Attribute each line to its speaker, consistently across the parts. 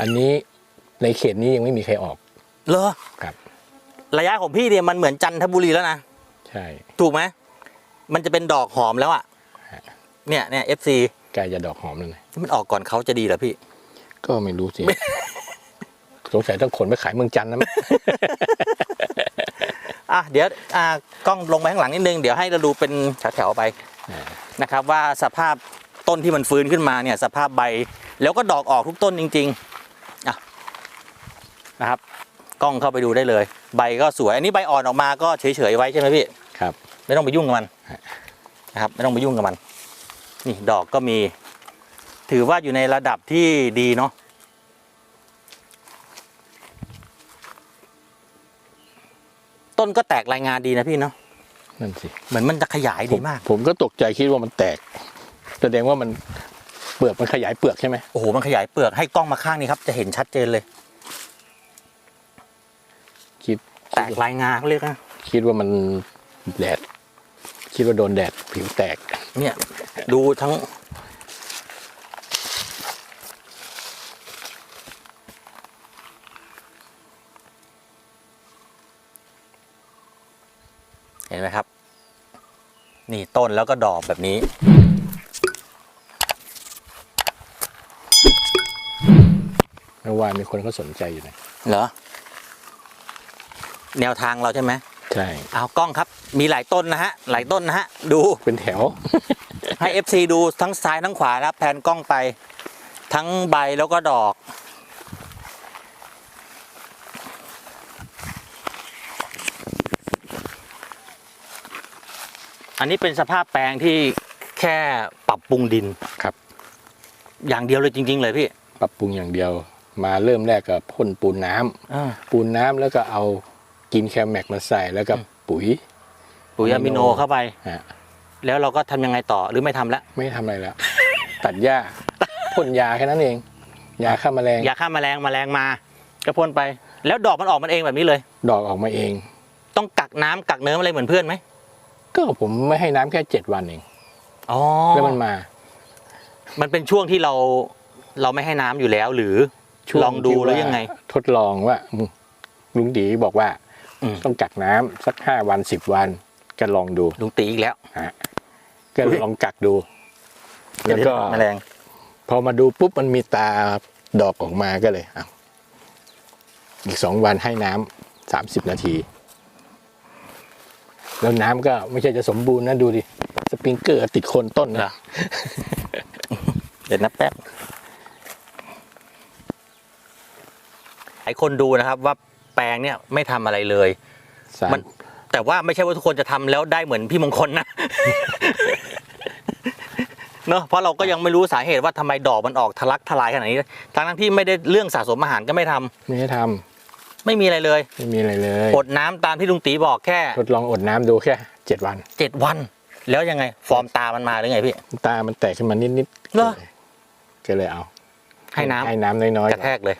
Speaker 1: อันนี้ในเขตนี้ยังไม่มีใครออก
Speaker 2: เหรอ
Speaker 1: ครับ
Speaker 2: ระยะของพี่เนี่ยมันเหมือนจันทบุรีแล้วนะ
Speaker 1: ใช่
Speaker 2: ถูกไหมมันจะเป็นดอกหอมแล้วอะ
Speaker 1: ฮะ
Speaker 2: เนี่ยเนี่ยเอฟซี
Speaker 1: ใกล้จะดอกหอมแล้วนะ
Speaker 2: มันออกก่อนเขาจะดีเหรอพี่
Speaker 1: ก็ไม่รู้สิสงสัยต้องขนไปขายเมืองจันทร์นะมั้ง
Speaker 2: อะเดี๋ยวอ่ากล้องลงไปข้างหลังนิดนึง เดี๋ยวให้เราดูเป็นแถวๆไป
Speaker 1: อ่า
Speaker 2: นะครับ ว่าสภาพต้นที่มันฟื้นขึ้นมาเนี่ย สภาพใบ แล้วก็ดอกออกทุกต้นจริงๆอะ นะครับกล้องเข้าไปดูได้เลย ใบก็สวย อันนี้ใบอ่อนออกมาก็เฉยๆไว้ใช่ไหมพี่
Speaker 1: ครับ
Speaker 2: ไม่ต้องไปยุ่งกับมัน
Speaker 1: ฮะ
Speaker 2: นะครับ ไม่ต้องไปยุ่งกับมัน นี่ดอกก็มี ถือว่าอยู่ในระดับที่ดีเนาะต้นก็แตกรายงานดีนะพี่เนาะ
Speaker 1: นั่นสิ
Speaker 2: เหมือนมันจะขยายดีมาก
Speaker 1: ผมก็ตกใจคิดว่ามันแตก แสดงว่ามันเปลือกมันขยายเปลือกใช่ไหม
Speaker 2: โอ้โหมันขยายเปลือกให้กล้องมาข้างนี้ครับ จะเห็นชัดเจนเลย
Speaker 1: คิด
Speaker 2: แตกรายงานเขาเรียกนะ
Speaker 1: คิดว่ามันแดด คิดว่าโดนแดดผิวแตก
Speaker 2: เนี่ย ดูทั้ง เห็นไหมครับ นี่ต้นแล้วก็ดอกแบบนี้
Speaker 1: เมื่อวานมีคนเขาสนใจอยู่นะ
Speaker 2: เหรอ แนวทางเราใช่ไหม
Speaker 1: ใช่
Speaker 2: เอากล้องครับมีหลายต้นนะฮะหลายต้นนะฮะดู
Speaker 1: เป็นแถว
Speaker 2: ให้ FC ดูทั้งซ้ายทั้งขวานะครับแผนกล้องไป ทั้งใบแล้วก็ดอก อันนี้เป็นสภาพแปลงที่แค่ปรับปรุงดิน
Speaker 1: ครับ
Speaker 2: อย่างเดียวเลยจริง ๆ เลยพี่
Speaker 1: ปรับปรุงอย่างเดียว มาเริ่มแรกกับพ่นปูนน้ำ
Speaker 2: อ่า
Speaker 1: ปูนน้ำแล้วก็เอา กินแคมแม็กมาใส่แล้วก็ปุ๋ย
Speaker 2: ปุ๋ยอะมิโนเข้าไป
Speaker 1: ฮะ
Speaker 2: แล้วเราก็ทำยังไงต่อหรือไม่ทำแล้ว
Speaker 1: ไม่ทำอะไรแล้ว ตัดหญ้าพ่นยาแค่นั้นเอง ยาฆ่าแมลง
Speaker 2: ยาฆ่าแมลงแมลงมาก็พ่นไป แล้วดอกมันออกมันเองแบบนี้เลย
Speaker 1: ดอกออกมาเอง
Speaker 2: ต้องกักน้ำกักเนื้ออะไรเหมือนเพื่อนไหม
Speaker 1: ก็ผมไม่ให้น้ำแค่เจ็ดวันเอง
Speaker 2: อ๋อ
Speaker 1: แล้วมันมา
Speaker 2: มันเป็นช่วงที่เราเราไม่ให้น้ำอยู่แล้วหรือ
Speaker 1: ช่ว
Speaker 2: ลองดู
Speaker 1: ที่
Speaker 2: หรือยังไง
Speaker 1: ทดลองว่าอืมลุงดีบอกว่า
Speaker 2: อืม
Speaker 1: ต้องกักน้ำสักห้าวันสิบวันก็ลองดู
Speaker 2: ลุงตีอีกแล้ว
Speaker 1: ฮะก็ลองกักดู แล้วก็
Speaker 2: แมลง
Speaker 1: พอมาดูปุ๊บมันมีตาดอกออกมาก็เลยเอาอีกสองวันให้น้ำสามสิบนาที แล้วน้ำก็ไม่ใช่จะสมบูรณ์นะดูดิ สปริงเกอร์ติดโคนต้น
Speaker 2: เหรอ
Speaker 1: นะ
Speaker 2: เดี๋ยวนับแป๊บหลายคนดูนะครับว่าแปลงเนี่ยไม่ทำอะไรเลย
Speaker 1: สาร
Speaker 2: มัน แต่ว่าไม่ใช่ว่าทุกคนจะทำแล้วได้เหมือนพี่มงคลนะ เนอะเพราะเราก็ยังไม่รู้สาเหตุว่าทำไมดอกมันออกทะลักทลายขนาดนี้ทั้งทั้งๆที่ไม่ได้เรื่องสะสมอาหารก็ไม่ทำ
Speaker 1: ไม่ให้ท
Speaker 2: ไม่มีอะไรเลยำ
Speaker 1: ไม่มีอะไรเลย
Speaker 2: อดน้ำตามที่ลุงตีบอกแค่
Speaker 1: ทดลองอดน้ำดูแค่เจ็ดวัน
Speaker 2: เจ็ดวัน แล้วยังไง ฟอร์มตามันมาหรือไงพี่
Speaker 1: ตามันแตกขึ้นมานิดๆ
Speaker 2: เหรอ
Speaker 1: ก็เลยเอา
Speaker 2: ให้น้ำ
Speaker 1: ให้น้ำน้อยๆ
Speaker 2: กระแทกเลย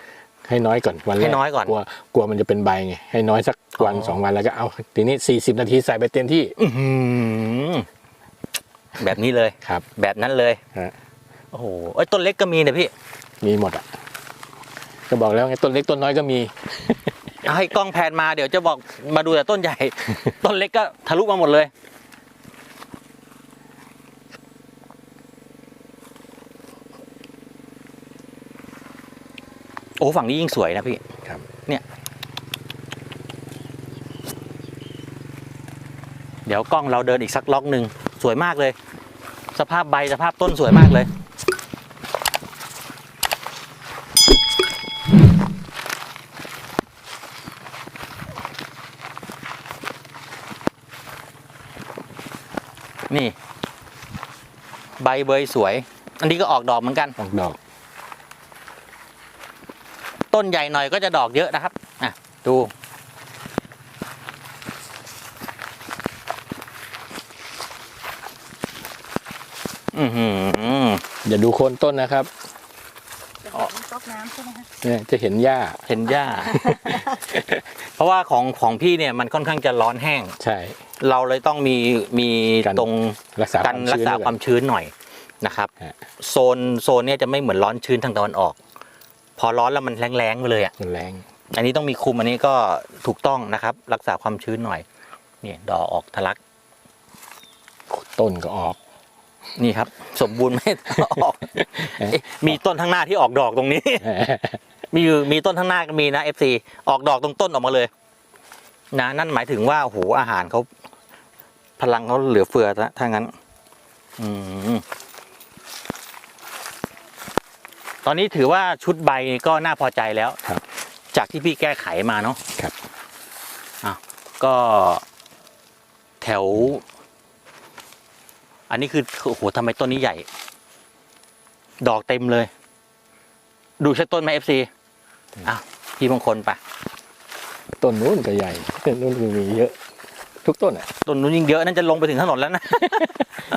Speaker 1: ให้น้อยก่อนวันแรก
Speaker 2: ให้น้อยก่อน
Speaker 1: กลัวกลัวมันจะเป็นใบไงให้น้อยสักวัน
Speaker 2: อ๋อ
Speaker 1: สองวันแล้วก็เอาทีนี้สี่สิบนาทีใส่ไปเต็มที่
Speaker 2: อื้อหือแบบนี้เลย
Speaker 1: ครับ
Speaker 2: แบบนั้นเลย
Speaker 1: ฮะ
Speaker 2: โอ้โหเอ้ยต้นเล็กก็มีเนี่ยพี่
Speaker 1: มีหมดอะก็บอกแล้วไงต้นเล็กต้นน้อยก็มี
Speaker 2: เอาให้กล้องแพนมาเดี๋ยวจะบอกมาดูแต่ต้นใหญ่ ต้นเล็กก็ทะลุมาหมดเลย โอ้ฝั่งนี้ยิ่งสวยนะพี่
Speaker 1: ครับ
Speaker 2: เนี่ย เดี๋ยวกล้องเราเดินอีกสักล็อกหนึ่งสวยมากเลย สภาพใบสภาพต้นสวยมากเลย นี่ ใบเบยสวย อันนี้ก็ออกดอกเหมือนกัน
Speaker 1: ออกดอก
Speaker 2: ต้นใหญ่หน่อยก็จะดอกเยอะนะครับอะดู อือหือ
Speaker 1: อย่าดูโคนต้นนะครับ
Speaker 3: จะบอกก๊อกน้ำใช่ไหมคะ
Speaker 1: เนี่ยจะเห็นหญ้า
Speaker 2: เห็นหญ้า เพราะว่าของของพี่เนี่ยมันค่อนข้างจะร้อนแห้ง
Speaker 1: ใช่
Speaker 2: เราเลยต้องมีมี
Speaker 1: กัน
Speaker 2: ตรง
Speaker 1: รักษาค
Speaker 2: กัน
Speaker 1: วาม
Speaker 2: รัก
Speaker 1: ชื้น
Speaker 2: ษา
Speaker 1: ไว้
Speaker 2: ค
Speaker 1: ก่อ
Speaker 2: วาน มชื้นหน่อยนะครับ
Speaker 1: ฮะ
Speaker 2: โซนโซนเนี่ยจะไม่เหมือนร้อนชื้นทางตะวันออก พอร้อนแล้วมันแรงๆไปเลยอะ
Speaker 1: มันแรง
Speaker 2: อันนี้ต้องมีคุมอันนี้ก็ถูกต้องนะครับ รักษาความชื้นหน่อยเนี่ยดอกออกทะลัก
Speaker 1: ต้นก็ออก
Speaker 2: นี่ครับ สมบูรณ์ไม่ออกเอ๊ะมีต้นข้างหน้าที่ออกดอกตรงนี้ มีอยู่มีต้นข้างหน้าก็มีนะ FC ออกดอกตรงต้นออกมาเลย นะ นั่นหมายถึงว่าโอ้โหอาหารเขาพลังเขาเหลือเฟือนะถ้างั้น อืม ตอนนี้ถือว่าชุดใบก็น่าพอใจแล้ว
Speaker 1: ครับ
Speaker 2: จากที่พี่แก้ไขมาเนาะ
Speaker 1: ครับ
Speaker 2: ก็แถว อันนี้คือโอ้โหทำไมต้นนี้ใหญ่ ดอกเต็มเลย ดูใช่ต้นไหมเอฟซีอ้าวพี่มงคลไป
Speaker 1: ต้นนู้นก็ใหญ่ต้นนู้นก็มีเยอะ ทุกต้นอะ
Speaker 2: ต้นนู้นยิ่งเยอะนั่นจะลงไปถึงถนนแล้วนะ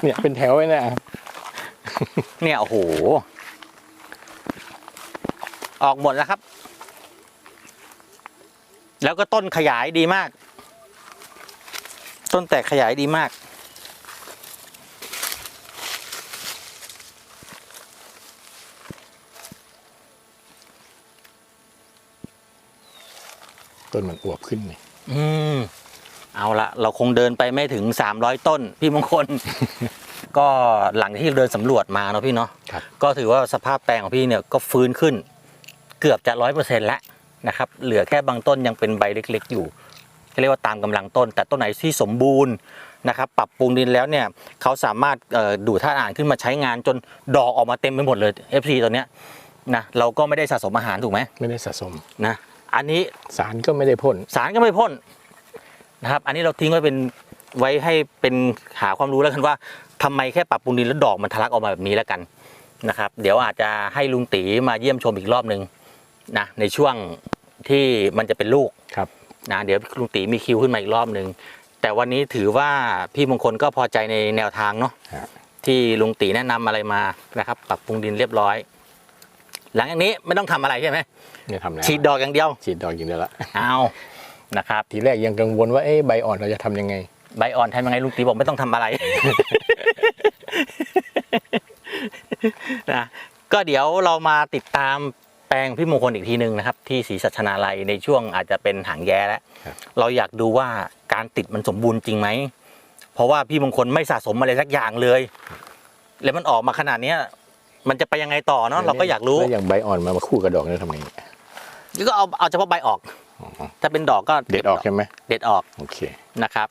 Speaker 1: เนี่ยเป็นแถวไว้นะ
Speaker 2: เนี่ยโอ้โห ออกหมดแล้วครับ แล้วก็ต้นขยายดีมาก ต้นแตกขยายดีมาก
Speaker 1: ต้นมันอวบขึ้นนี่
Speaker 2: อืม เอาละเราคงเดินไปไม่ถึงสามร้อยต้น พี่มงคล ก็หลังที่เดินสำรวจมาเนาะพี่เนาะ
Speaker 1: ครับ
Speaker 2: ก็ถือว่าสภาพแปลงของพี่เนี่ยก็ฟื้นขึ้น เกือบจะร้อยเปอร์เซ็นต์แล้วนะครับเหลือแค่บางต้นยังเป็นใบเล็กๆอยู่เรียกว่าตามกำลังต้น แต่ต้นไหนที่สมบูรณ์นะครับ ปรับปรุงดินแล้วเนี่ยเขาสามารถเอ่อดูดธาตุอาหารขึ้นมาใช้งานจนดอกออกมาเต็มไปหมดเลย FC ตัวเนี้ยนะเราก็ไม่ได้สะสมอาหารถูกไหม
Speaker 1: ไม่ได้สะสม
Speaker 2: นะอันนี้
Speaker 1: สารก็ไม่ได้พ่น
Speaker 2: สารก็ไม่พ่นนะครับอันนี้เราทิ้งไว้เป็นไว้ให้เป็นหาความรู้แล้วกันว่าทำไมแค่ปรับปรุงดินแล้วดอกมันทะลักออกมาแบบนี้แล้วกันนะครับ เดี๋ยวอาจจะให้ลุงตีมาเยี่ยมชมอีกรอบหนึ่ง นะในช่วงที่มันจะเป็นลูก
Speaker 1: ครับ
Speaker 2: นะเดี๋ยวลุงตีมีคิวขึ้นมาอีกรอบหนึ่งแต่วันนี้ถือว่าพี่มงคลก็พอใจในแนวทางเนาะ
Speaker 1: ฮะ
Speaker 2: ที่ลุงตีแนะนำอะไรมานะครับ ปรับปรุงดินเรียบร้อย หลังจากนี้ไม่ต้องทำอะไรใช่ไหม
Speaker 1: เนี่ยทำแล้ว
Speaker 2: ฉีดดอกอย่างเดียว
Speaker 1: ฉีดดอกอย่างเดียวละ
Speaker 2: เอานะครับ
Speaker 1: ทีแรกยังกังวลว่าเอ๊ะใบอ่อนเราจะทำยังไง
Speaker 2: ใบอ่อนทำยังไงลุงตีบอกไม่ต้องทำอะไรนะก็เดี๋ยวเรามาติดตาม แปลงพี่มงคลอีกทีหนึ่งนะครับ ที่ศรีสัชนาลัยในช่วงอาจจะเป็นหางแย้แล้ว
Speaker 1: ครับ
Speaker 2: เราอยากดูว่าการติดมันสมบูรณ์จริงไหม เพราะว่าพี่มงคลไม่สะสมอะไรสักอย่างเลย แล้วมันออกมาขนาดเนี้ยมันจะไปยังไงต่อเนาะเราก็อยากรู้
Speaker 1: แล้วอย่างใบอ่อนมามาคู่กับดอกเนี่ยทำไง
Speaker 2: ก็เอาเอาเฉพาะใบออก
Speaker 1: อ๋อ
Speaker 2: ถ้าเป็นดอกก็
Speaker 1: เด็ดออกใช่ไหม
Speaker 2: เด็ดออก
Speaker 1: โอเค
Speaker 2: นะครับ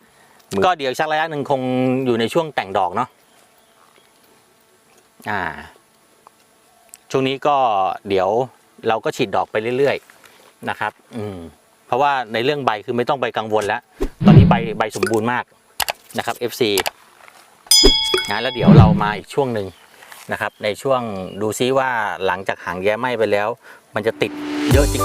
Speaker 1: มือ
Speaker 2: ก็เดี๋ยวชักระยะหนึ่งคงอยู่ในช่วงแต่งดอกเนาะอ่าช่วงนี้ก็เดี๋ยว เราก็ฉีดดอกไปเรื่อยๆนะครับ อืมเพราะว่าในเรื่องใบคือไม่ต้องไปกังวลแล้ว ตอนนี้ใบใบสมบูรณ์มากนะครับ FC นะแล้วเดี๋ยวเรามาอีกช่วงหนึ่งนะครับ ในช่วงดูซิว่าหลังจากหางแย้ไหม้ไปแล้ว มันจะติดเยอะจริง